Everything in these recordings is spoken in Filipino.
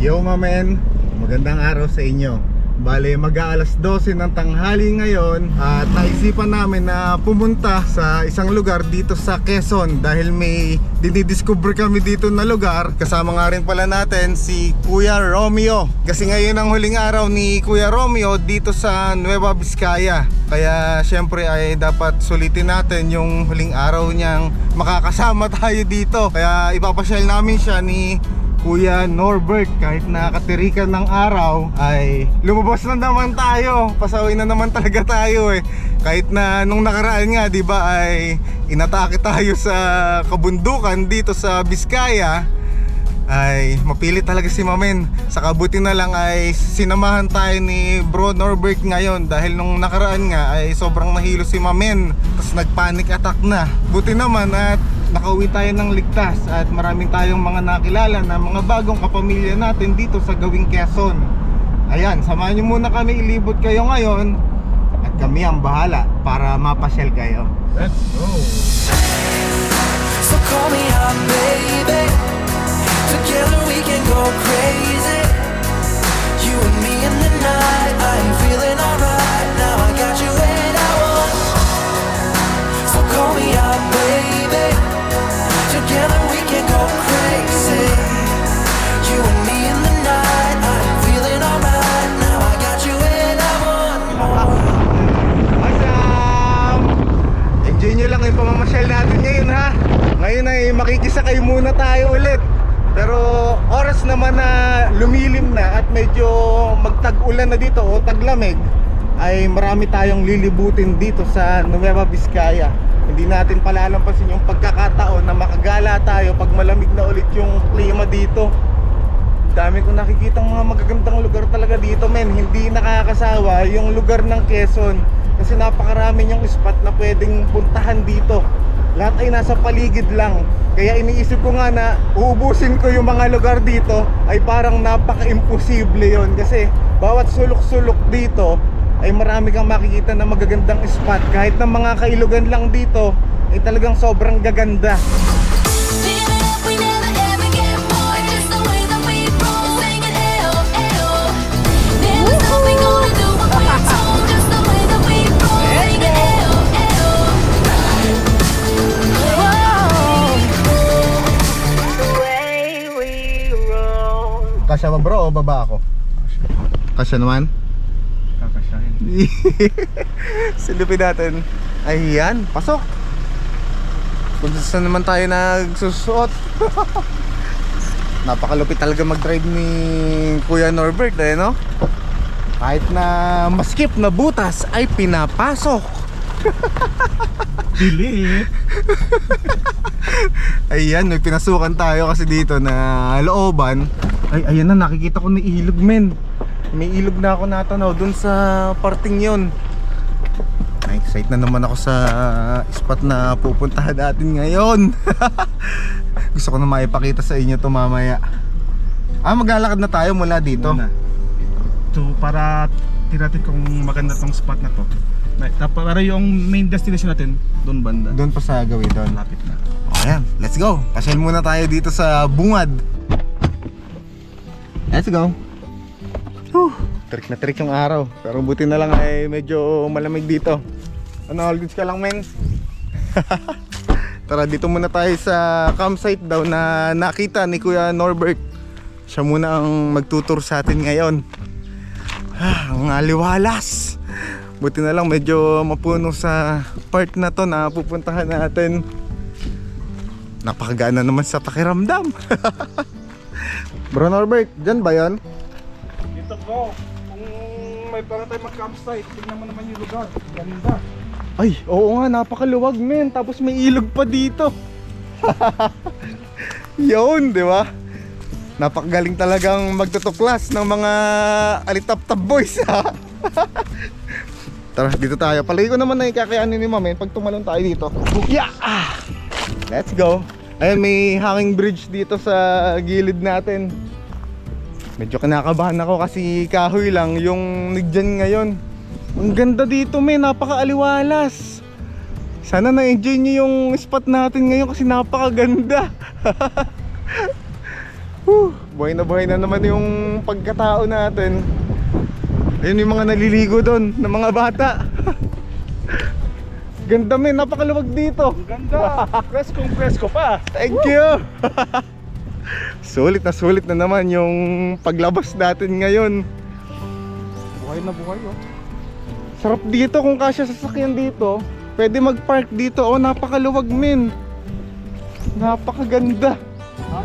Yo mamen, magandang araw sa inyo. Bale mag-aalas 12 ng tanghali ngayon At naisipan namin na pumunta sa isang lugar dito sa Quezon Dahil may dinidiscover kami dito na lugar. Kasama nga rin pala natin si Kuya Romeo. Kasi ngayon ang huling araw ni Kuya Romeo dito sa Nueva Vizcaya. Kaya syempre ay dapat sulitin natin yung huling araw niyang makakasama tayo dito. Kaya ipapasyal namin siya ni Kuya Norbert kahit nakatirikan ng araw ay lumabas na naman tayo. Pasaway na naman talaga tayo eh. Kahit na nung nakaraan nga di ba ay inatake tayo sa kabundukan dito sa Biskaya ay mapilit talaga si Mamen. Sa kabuti na lang ay sinamahan tayo ni Bro Norbert ngayon dahil nung nakaraan nga ay sobrang nahilo si Mamen. Tapos nagpanic attack na. Buti naman at nakauwi tayo ng ligtas at maraming tayong mga nakilala na mga bagong kapamilya natin dito sa gawing Quezon ayan samahan nyo muna kami ilibot kayo ngayon at kami ang bahala para mapasyal kayo Let's go. So call me up, baby. Together we can go crazy. You and me in the night. I'm feeling alright. Now I got you when I want. So call me up, baby. Medyo magtag-ulan na dito o taglamig Ay marami tayong lilibutin dito sa Nueva Vizcaya. Hindi natin palalampasin yung pagkakataon na makagala tayo pag malamig na ulit yung klima dito. Dami ko nakikitang mga magagandang lugar talaga dito men. Hindi nakakasawa yung lugar ng Quezon kasi napakarami niyang spot na pwedeng puntahan dito. Lahat ay nasa paligid lang kaya iniisip ko nga na uubusin ko yung mga lugar dito ay parang napaka-imposible yon kasi bawat sulok-sulok dito ay marami kang makikita na magagandang spot. Kahit ng mga kailugan lang dito ay talagang sobrang gaganda Kasya ba bro o baba ako? Kasya naman? Kakasyahin. Silupin natin. Ayan, pasok. Kung saan naman tayo nagsusuot. Napakalupit talaga mag-drive ni Kuya Norbert eh, no? Kahit na maskip na butas ay pinapasok. Dili. Ayan, may pinasukan tayo kasi dito na looban. Ay, ayan na, nakikita ko na ilog, men. May ilog na ako natanaw dun sa parting yon. Na-excite na naman ako sa spot na pupuntahan natin ngayon. Gusto ko na maipakita sa inyo to mamaya. Ah, maglalakad na tayo mula dito. Muna. So, para tiratin kung maganda tong spot na to. Para yung main destination natin, doon banda. Doon pa sa gawin doon. Lapit na. Ayan, let's go. Pasyal muna tayo dito sa bungad. Let's go. Whew, trick na trick yung araw. Pero buti na lang ay medyo malamig dito. Ano, all goods ka lang, men? Tara, dito muna tayo sa campsite daw na nakita ni Kuya Norbert. Siya muna ang magtutur sa atin ngayon. Ah, ang aliwalas. Buti na lang medyo mapuno sa part na to na pupuntahan natin. Napakagana naman sa pakiramdam. Bro Norbert, dyan ba yan? Dito bro, kung may para tayo mag-campsite, tignan mo naman yung lugar. Ganda. Ay, oo nga, napakaluwag men. Tapos may ilog pa dito. Yun, di ba? Napakagaling talagang magtutuklas ng mga alitap-tap boys ha. Tara, dito tayo. Palagi ko naman na ikakayanin ni Mamen pag tumalon tayo dito. Yeah! Ah! Let's go. Ayun, may hanging bridge dito sa gilid natin. Medyo kinakabahan ako kasi kahoy lang yung nigdyan ngayon. Ang ganda dito, may napakaaliwalas. Sana na-enjoy nyo yung spot natin ngayon kasi napakaganda. Whew, buhay na buhay na naman yung pagkatao natin. Ayun yung mga naliligo doon ng mga bata. Ganda men, napakaluwag dito. Ang ganda. Presko presko pa. Thank you! sulit na sulit na naman yung paglabas natin ngayon. Buhay na buhay oh. Sarap dito kung kasya sasakyan dito. Pwede mag-park dito. Oh, napakaluwag men. Napakaganda.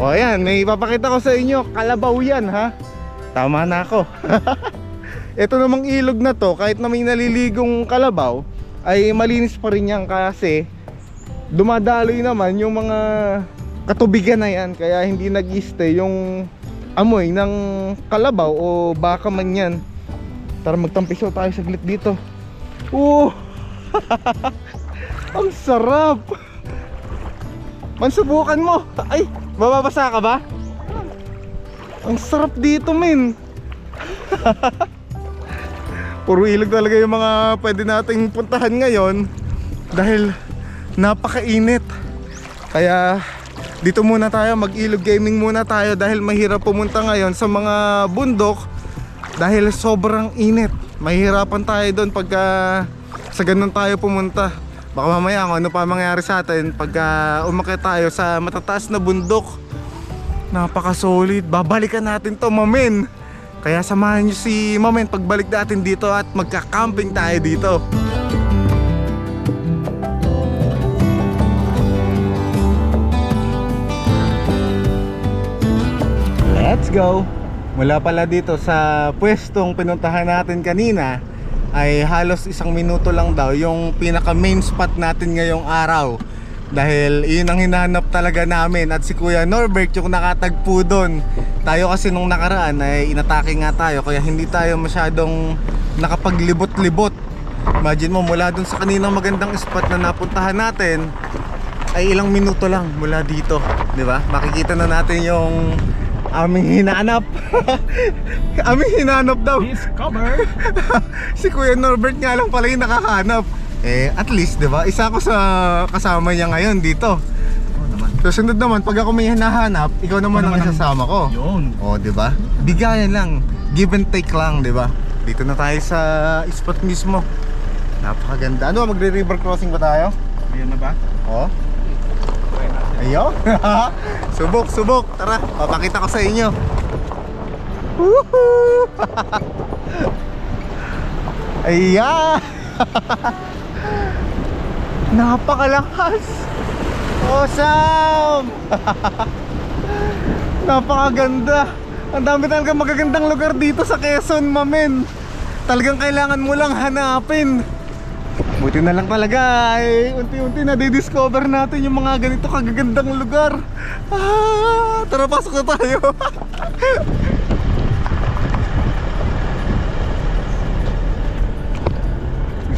O ayan, may ipapakita ko sa inyo. Kalabaw yan ha. Tama na ako. Ito namang ilog na to, kahit na may naliligong kalabaw, ay malinis pa rin yan kasi dumadaloy naman yung mga katubigan na yan. Kaya hindi nag yung amoy ng kalabaw o baka man yan. Tara magtampiso tayo saglit dito. Oo! Ang sarap! Man, subukan mo! Ay, bababasa ka ba? Ang sarap dito, men! Puro ilog talaga yung mga pwede nating puntahan ngayon dahil napakainit. Kaya dito muna tayo, mag-ilog gaming muna tayo dahil mahirap pumunta ngayon sa mga bundok dahil sobrang init. Mahirapan tayo doon pagka sa ganun tayo pumunta. Baka mamaya kung ano pa mangyari sa atin pagka umakyat tayo sa matataas na bundok. Napaka solid. Babalikan natin to, mamen. Kaya samahan nyo si mamen pagbalik natin dito at magka-camping tayo dito. Let's go! Mula pala dito sa pwestong pinuntahan natin kanina ay halos isang minuto lang daw yung pinaka main spot natin ngayong araw dahil yun ang hinahanap talaga namin at si Kuya Norbert yung nakatagpo doon tayo kasi nung nakaraan ay inatake nga tayo kaya hindi tayo masyadong nakapaglibot-libot imagine mo mula dun sa kaninang magandang spot na napuntahan natin ay ilang minuto lang mula dito, 'di ba? Makikita na natin yung aming hinanap. aming hinanap daw. Discover. si Kuya Norbert nga lang pala yung nakakahanap. Eh, at least, 'di ba? Isa ako sa kasama niya ngayon dito. Susunod naman, pag ako may hinahanap, ikaw naman ang naman ang- isasama ko. Yun. Oh, 'di ba? Bigayan lang. Give and take lang, 'di ba? Dito na tayo sa spot mismo. Napakaganda. Ano, magre-river crossing ba tayo? Ayan na ba? Oh. Ayo. subok, subok. Tara, papakita ko sa inyo. Woohoo! Ayan. Napakalakas. Awesome. Napakaganda. Ang dami talaga magagandang lugar dito sa Quezon, mamen. Talagang kailangan mo lang hanapin. Buti na lang talaga ay unti-unti na discover natin yung mga ganito kagagandang lugar. Ah, tara pasok na tayo.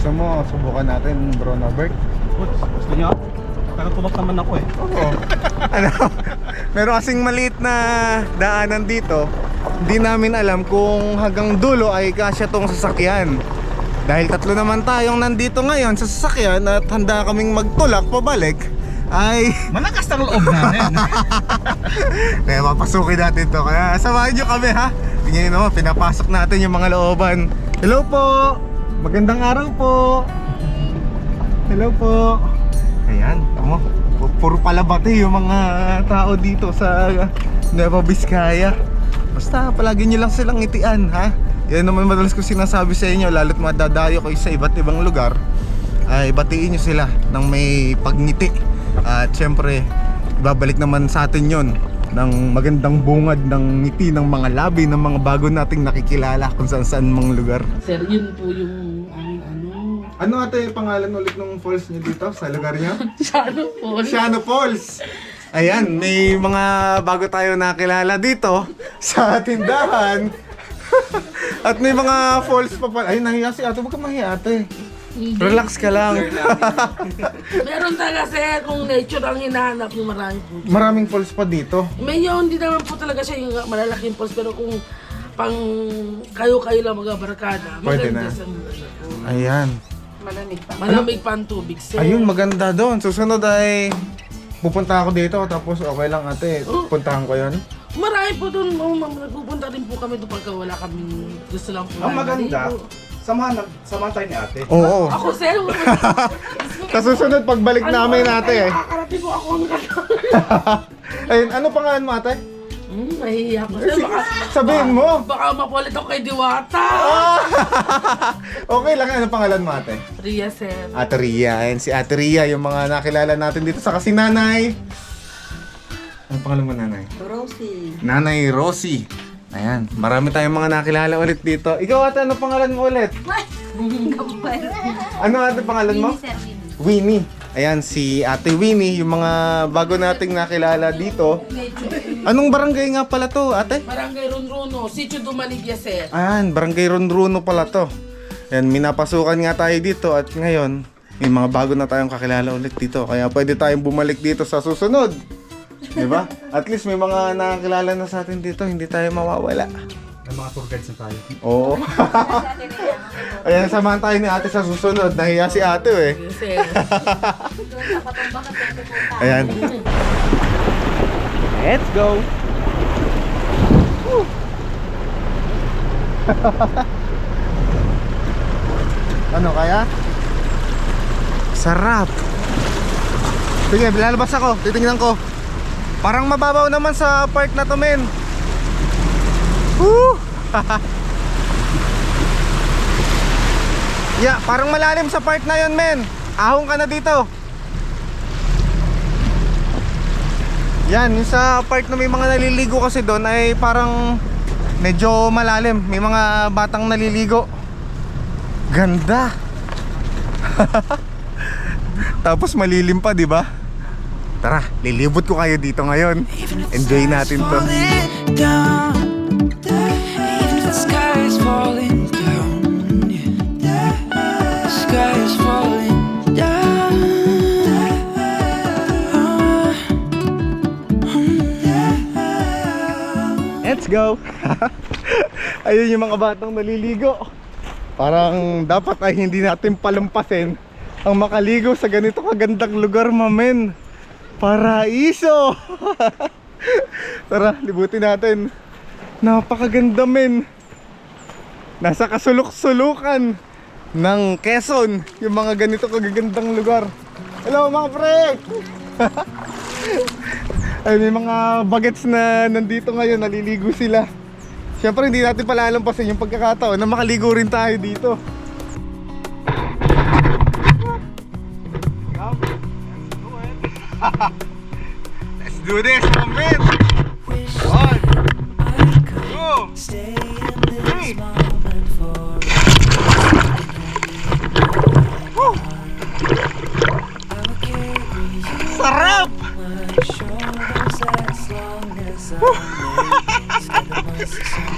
Gusto mo subukan natin bro Norbert? Ups, gusto niyo? Nakatulog naman ako eh. Oo. ano, meron kasing maliit na daanan dito. Hindi namin alam kung hanggang dulo ay kasya tong sasakyan. Dahil tatlo naman tayong nandito ngayon sa sasakyan at handa kaming magtulak pabalik ay Malakas ang loob namin. kaya papasukin natin to kaya samahan nyo kami ha tingnan nyo naman pinapasok natin yung mga looban hello po magandang araw po. Hello po. Ayan tamo pu- puro palabati yung mga tao dito sa Nueva Vizcaya. Basta palagi nyo lang silang ngitian ha? Yan naman madalas ko sinasabi sa inyo lalo't madadayo kayo sa iba't ibang lugar ay batiin nyo sila ng may pagngiti. At syempre babalik naman sa atin yon ng magandang bungad ng ngiti ng mga labi ng mga bago nating nakikilala kung saan saan mga lugar. Sir, yun po yung ano. ate pangalan ulit ng falls nyo dito sa lugar nyo? Sana po. Shano Falls ayan may mga bago tayo nakilala dito sa tindahan at may mga falls pa pala ay nahiya si ate huwag ka mahiya ate relax ka lang Meron talaga sir, kung nature ang hinahanap yung marami po. maraming falls pa dito Medyo hindi naman po talaga siya yung malalaking post, pero kung pang kayo-kayo lang magabarkada, Pwede maganda na. sa ayan Malamig pa ang tubig sir. Ayun, maganda doon. Susunod ay pupunta ako dito tapos okay lang ate. Oh. Puntahan ko 'yon. Marami po doon, oh, ma'am, nagpupunta rin po kami doon pagka wala kaming gusto lang po. Ang namin maganda, maligo. samahan, na- samahan tayo ni ate. Oo. Ako, sir. Sa susunod, pagbalik namin ate eh. Nakakarating po ako ng Ayun, ano pangalan mo ate? Hmm, mahihiya ko. Sir, baka, Sabihin mo. baka mapulit ako kay Diwata. okay lang, ano pangalan mo ate? Ria, sir. Ate Ria. Ayan si Ate Ria, yung mga nakilala natin dito sa kasi nanay. Ano pangalan mo nanay? Rosie. Nanay Rosie. Ayan, marami tayong mga nakilala ulit dito. Ikaw ate, ano pangalan mo ulit? Ano ate pangalan mo? Winnie. Ayan, si Ate Winnie, yung mga bago nating nakilala dito. Anong barangay nga pala to, ate? Barangay Runruno, Sitio Dumaligya, sir. Ayan, Barangay Rondruno pala to. Ayan, minapasukan nga tayo dito at ngayon, may mga bago na tayong kakilala ulit dito. Kaya pwede tayong bumalik dito sa susunod. Di ba? At least may mga nakakilala na sa atin dito, hindi tayo mawawala. May mga tour guides na tayo. Oo. Ayan, samahan tayo ni ate sa susunod. Nahiya si ate eh. Sir. Ayan. Let's go! Ano kaya? Sarap. Sige, lalabas ako. Titingnan ko. Parang mababaw naman sa park na to, men. Woo! yeah, parang malalim sa park na yon, men. Ahong ka na dito. Yan, yung sa park na may mga naliligo kasi doon ay parang medyo malalim. May mga batang naliligo. Ganda. Tapos malilim pa, 'di ba? Tara, lilibot ko kayo dito ngayon. Enjoy natin 'to. Go. Ayun yung mga batang naliligo. Parang dapat ay hindi natin palampasin ang makaligo sa ganito kagandang lugar, mamen. Paraiso. Tara, libutin natin. Napakaganda, men. Nasa kasulok-sulukan ng Quezon yung mga ganito kagagandang lugar. Hello mga pre! Ay, may mga bagets na nandito ngayon, naliligo sila. Siyempre, hindi natin palalampasin yung pagkakataon na makaligo rin tayo dito. Let's do this, man! One, two, three.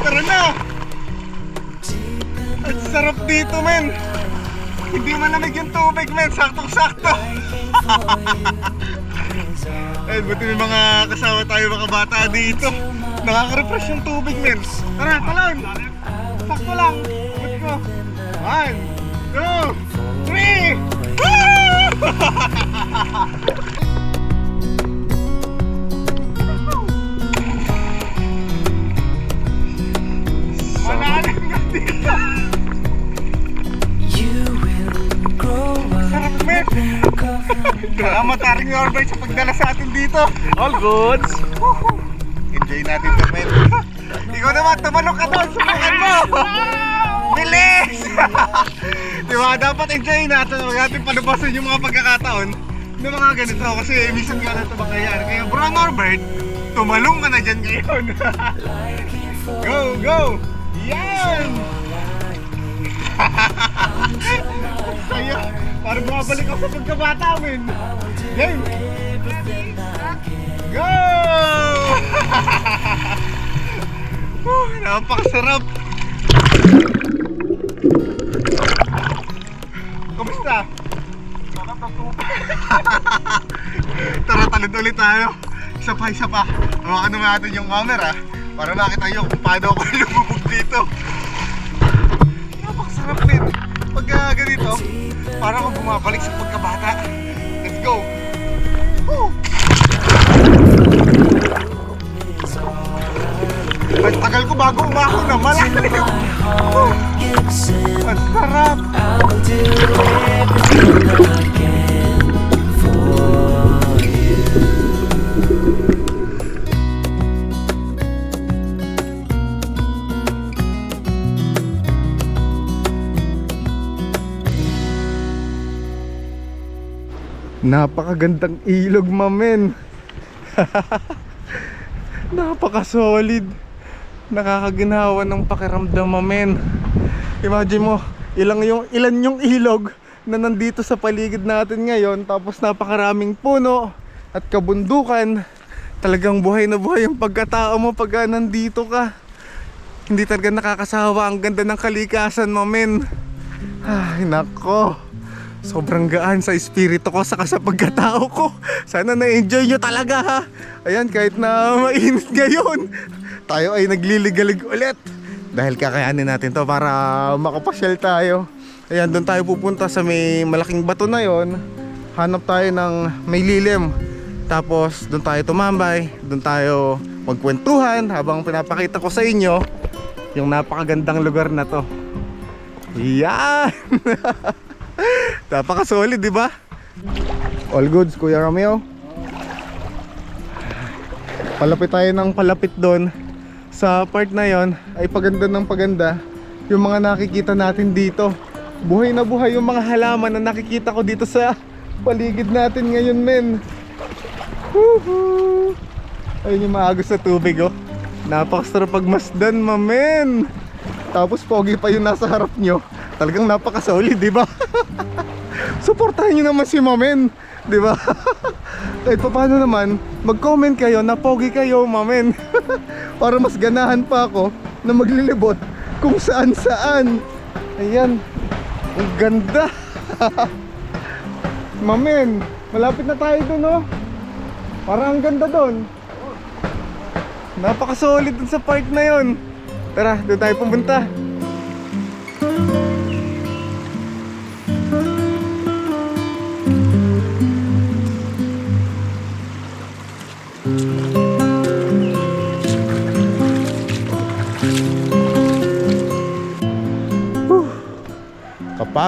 Tara na! Ang sarap dito, men! Hindi malamig yung tubig, men! Saktong-sakto! Eh, buti may mga kasama tayo mga bata dito. Nakaka-refresh yung tubig, men. Tara, talon! Sakto lang! Good ko! One, two, three! Na up Sarap, men! Kaya mataring Norbert sa pagdala sa atin dito. All goods! Enjoy natin to, men. Ikaw naman, tumalok ka doon. Subukan mo. Bilis! Di ba? Dapat enjoy natin. Huwag natin panubasin yung mga pagkakataon ng mga ganito. Kasi minsan nga na ito mangyayari. Kaya bro Norbert, tumalong ka na dyan ngayon. go, go! Yan! Saya. Parang bumabalik ako sa pagkabata, men. Game! Go! Whew, napakasarap! Kumusta? Tara, talid ulit tayo. Isa pa, isa pa. Hawakan naman natin yung camera para makita nyo kung paano ako lumubog dito. Napakasarap din. Pag uh, ganito, parang ako bumabalik sa pagkabata. Let's go! Woo! malalim. My heart gives in. Ang sarap. I will do everything Napakagandang ilog, mamen. Napaka-solid. Nakakaginawa ng pakiramdam, mamen. Imagine mo, ilang yung, ilan yung ilog na nandito sa paligid natin ngayon tapos napakaraming puno at kabundukan. Talagang buhay na buhay yung pagkatao mo pag nandito ka. Hindi talaga nakakasawa ang ganda ng kalikasan, mamen. Ay, nako. Sobrang gaan sa espiritu ko saka sa pagkatao ko. Sana na-enjoy nyo talaga ha. Ayan, kahit na mainit ngayon, tayo ay nagliligalig ulit. Dahil kakayanin natin to para makapasyal tayo. Ayan, doon tayo pupunta sa may malaking bato na yon. Hanap tayo ng may lilim. Tapos doon tayo tumambay, doon tayo magkwentuhan habang pinapakita ko sa inyo yung napakagandang lugar na to. Yan! Napaka-solid, di ba? All goods, Kuya Romeo. Palapit tayo ng palapit doon. Sa part na yon ay paganda ng paganda yung mga nakikita natin dito. Buhay na buhay yung mga halaman na nakikita ko dito sa paligid natin ngayon, men. Woohoo! Ayun yung maagos sa tubig, oh. Napakasarap pagmasdan, mamen. Tapos pogi pa yung nasa harap nyo. Talagang napaka-solid, di ba? Suportahan nyo naman si Mamen, di ba? Kahit pa paano naman, mag-comment kayo na pogi kayo, Mamen. Para mas ganahan pa ako na maglilibot kung saan saan. Ayan. Ang ganda. Mamen, malapit na tayo dun, oh. Parang ang ganda dun. Napaka-solid dun sa part na yon. Tara, doon tayo pumunta.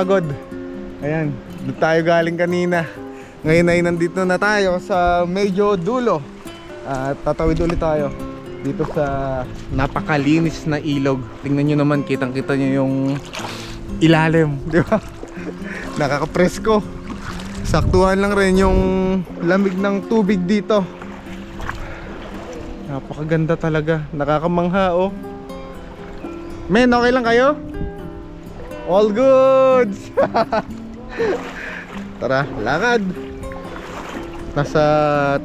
Kapagod. Ayan, doon tayo galing kanina. Ngayon ay nandito na tayo sa medyo dulo. At tatawid ulit tayo dito sa napakalinis na ilog. Tingnan nyo naman, kitang-kita nyo yung ilalim, di ba? Nakakapresko. Saktuhan lang rin yung lamig ng tubig dito. Napakaganda talaga. Nakakamangha oh. Men, okay lang kayo? All goods! Tara, lakad! Nasa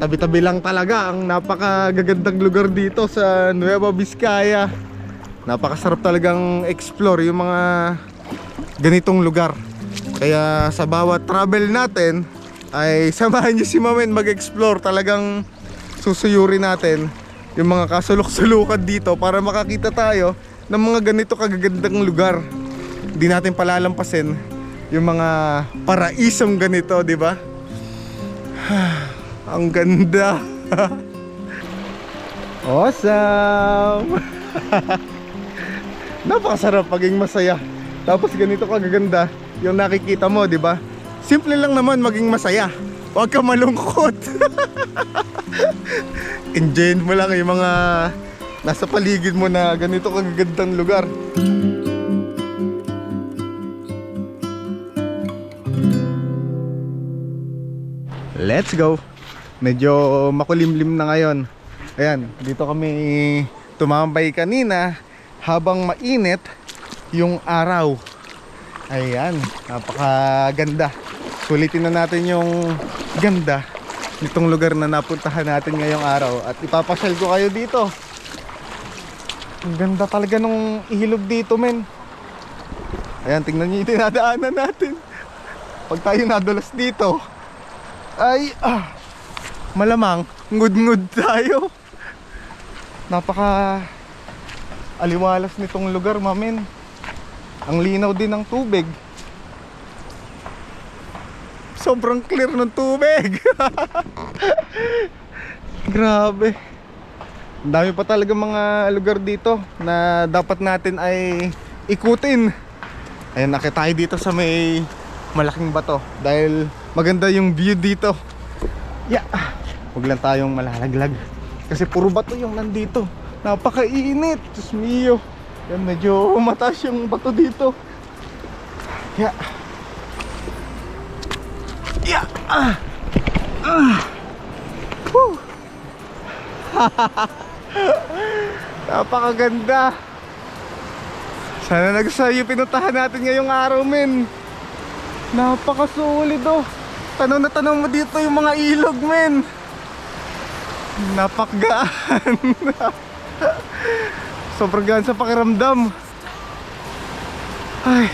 tabi-tabi lang talaga ang napakagagandang lugar dito sa Nueva Vizcaya. Napakasarap talagang explore yung mga ganitong lugar. Kaya sa bawat travel natin ay samahan niyo si Mamen mag-explore. Talagang susuyuri natin yung mga kasulok-sulukan dito para makakita tayo ng mga ganito kagagandang lugar. Hindi natin palalampasin yung mga paraisong ganito, di ba? Ang ganda. awesome. Napakasarap paging masaya. Tapos ganito kagaganda yung nakikita mo, di ba? Simple lang naman maging masaya. Huwag ka malungkot. Enjoy mo lang yung mga nasa paligid mo na ganito kagagandang lugar. Let's go. Medyo makulimlim na ngayon. Ayan, dito kami tumambay kanina habang mainit yung araw. Ayan, napakaganda. Sulitin na natin yung ganda nitong lugar na napuntahan natin ngayong araw at ipapasyal ko kayo dito. Ang ganda talaga nung ilog dito, men. Ayan, tingnan niyo yung dinadaanan natin. Pag tayo nadulas dito, ay ah, malamang ngud-ngud tayo. Napaka aliwalas nitong lugar, mamin. Ang linaw din ng tubig. Sobrang clear ng tubig. Grabe. Ang dami pa talaga mga lugar dito na dapat natin ay ikutin. Ayan, nakita tayo dito sa may malaking bato dahil maganda yung view dito. Yeah. Huwag lang tayong malalaglag. Kasi puro bato yung nandito. Napakainit. Diyos mio. Yan, medyo mataas yung bato dito. Yeah. Yeah. Ah. Ah. Whew. Napakaganda. Sana nagsayo pinuntahan natin ngayong araw, men. Napakasulit oh. Tanaw na tanaw mo dito yung mga ilog, men. Napakgaan. Sobrang gaan sa pakiramdam. Ay.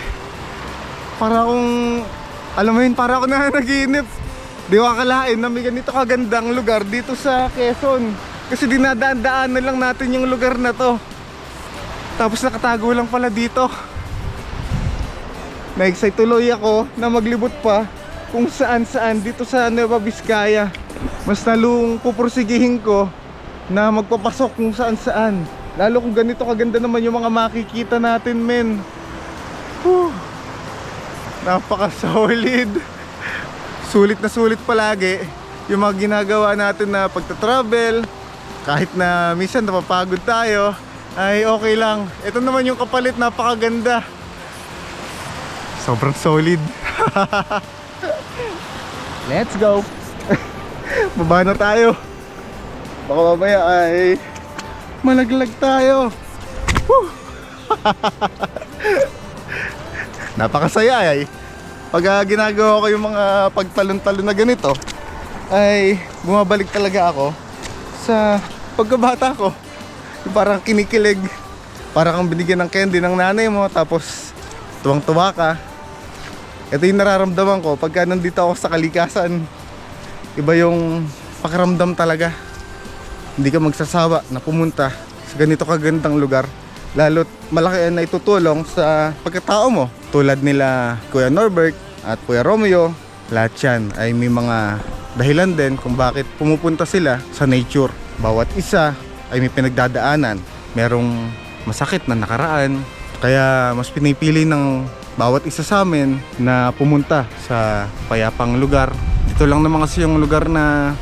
Para akong alam mo yun, para ako na naginip. Di ko akalain na may ganito kagandang lugar dito sa Quezon. Kasi dinadaan-daan na lang natin yung lugar na to. Tapos nakatago lang pala dito. Na-excite tuloy ako na maglibot pa kung saan saan dito sa Nueva Vizcaya. Mas nalung pupursigihin ko na magpapasok kung saan saan. Lalo kung ganito kaganda naman yung mga makikita natin men. Whew. Napaka-solid. Sulit na sulit palagi yung mga ginagawa natin na pagta-travel. Kahit na minsan napapagod tayo, ay okay lang. Ito naman yung kapalit, napakaganda. Sobrang solid. Let's go. Baba na tayo. Baka mamaya ay malaglag tayo. Napakasaya ay. Pag ah, ginagawa ko yung mga pagtalon-talon na ganito, ay bumabalik talaga ako sa pagkabata ko. Parang kinikilig. Parang kang binigyan ng candy ng nanay mo tapos tuwang-tuwa ka. Ito yung nararamdaman ko pagka nandito ako sa kalikasan. Iba yung pakiramdam talaga. Hindi ka magsasawa na pumunta sa ganito kagandang lugar. Lalo't malaki ang naitutulong sa pagkatao mo. Tulad nila Kuya Norbert at Kuya Romeo. Lahat yan ay may mga dahilan din kung bakit pumupunta sila sa nature. Bawat isa ay may pinagdadaanan. Merong masakit na nakaraan. Kaya mas pinipili ng bawat isa sa amin na pumunta sa payapang lugar. Dito lang naman kasi yung lugar na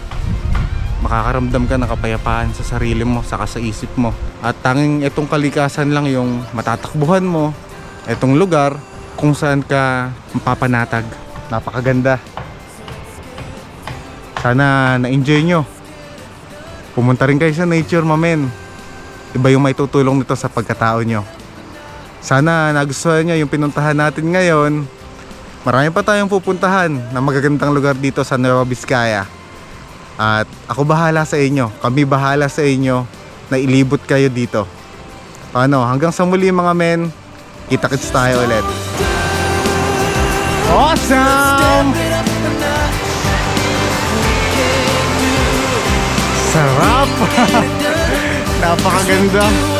makakaramdam ka ng kapayapaan sa sarili mo, saka sa isip mo. At tanging itong kalikasan lang yung matatakbuhan mo, itong lugar kung saan ka mapapanatag. Napakaganda. Sana na-enjoy nyo. Pumunta rin kayo sa nature, mamen. Iba yung may tutulong nito sa pagkatao nyo. Sana nagustuhan nyo yung pinuntahan natin ngayon. Marami pa tayong pupuntahan na magagandang lugar dito sa Nueva Vizcaya. At ako bahala sa inyo. Kami bahala sa inyo na ilibot kayo dito. Paano? Hanggang sa muli mga men. Kita-kits tayo ulit. Awesome! Sarap! Napakaganda.